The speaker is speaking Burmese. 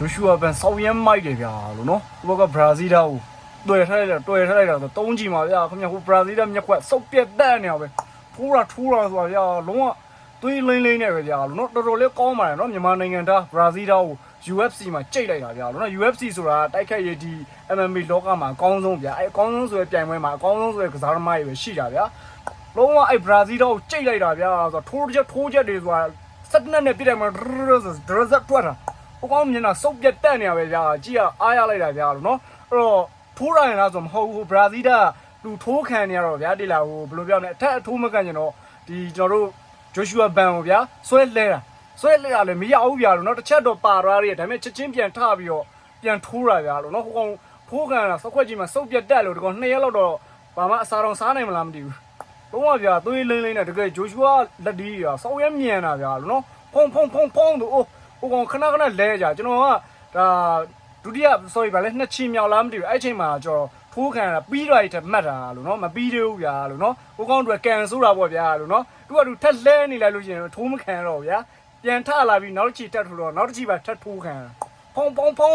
ဂျိုရှူအာဘန်ဆောင်းရဲမိုက်တယ်ဗျာလို့နော်ဟိုဘက်ကဘရာဇီးသားကိုတွေ့ထားလိုက်တာတွေ့ထားလိုက်တာဆိုတုံးကြည့်ပါဗျာခင်ဗျာဟိုဘရာဇီးသားမျက်ခွက်စုပ်ပြက်တက်နေအောင်ပဲထိုးတာထိုးတာဆိုတာဗျာလုံးဝသွေးလိမ့်လိမ့်နေပဲဗျာလို့နော်တော်တော်လေးကောင်းပါတယ်နော်မြန်မာနိုင်ငံသားဘရာဇီးသားကို UFC မှာကြိတ်လိုက်တာဗျာလို့နော် UFC ဆိုတာတိုက်ခတ်ရည်ဒီ MMA လောကမှာအကောင်းဆုံးဗျာအဲအကောင်းဆုံးဆိုတဲ့ပြိုင်ပွဲမှာအကောင်းဆုံးဆိုတဲ့ကစားသမားတွေပဲရှိတာဗျာလုံးဝအဲ့ဘရာဇီးသားကိုကြိတ်လိုက်တာဗျာဆိုတော့ထိုးချက်ထိုးချက်တွေဆိုတာစက်နဲ့နဲ့ပြစ်တယ်မှာဒရဇဒရဇတွ က်တာဟိုကောင်မျက်နှာစုပ်ပြတ်တက်နေရပဲဗျာကြည့်ရအားရလိုက်တာဗျာလို့နော်အဲ့တော့ထိုးရရင်လားဆိုမဟုတ်ဘူးဘရာဇီးကသူထိုးခံနေရတော့ဗျာတိလာဟိုဘယ်လိုပြောလဲအထက်အထိုးမကန်ကျင်တော့ဒီကျွန်တော်တို့ဂျိုရှူအာဘန်ကိုဗျာဆွဲလဲတာဆွဲလဲတာလည်းမရဘူးဗျာလို့နော်တစ်ချက်တော့ပါသွားရတယ်ဒါပေမဲ့ချက်ချင်းပြန်ထပြီးတော့ပြန်ထိုးရဗျာလို့နော်ဟိုကောင်ထိုးခံတာစောက်ခွက်ကြီးမှာစုပ်ပြတ်တက်လို့ဒီကောင်နှစ်ရက်လောက်တော့ဘာမှအစာတော့စားနိုင်မလားမသိဘူးလုံးဝဗျာသွေးလိမ့်လိမ့်နဲ့တကယ်ဂျိုရှူအာလက်ဒီရာစောင်းရဲမြန်တာဗျာလို့နော်ဖုံဖုံဖုံဖုံတို့အိုး ဟိုကောင်ခဏခဏလဲကြကျွန်တော်ကဒါဒုတိယ sorry ဗာလဲနှစ်ချီမြောက်လားမသိဘူးအဲ့ချိန်မှာကျွန်တော်ထိုးခံတာပြီးတော့အဲ့ထက်မှတ်တာလို့နော်မပြီးသေးဘူးဗျာလို့နော်ဟိုကောင်တို့ကန်ဆိုးတာပေါ့ဗျာလို့နော်သူကသူထက်လဲနေလိုက်လို့ရှိရင်ထိုးမခံတော့ဗျာပြန်ထလာပြီးနောက်တစ်ချီတက်ထိုးတော့နောက်တစ်ချီပါထက်ထိုးခံဖုံဖုံဖုံ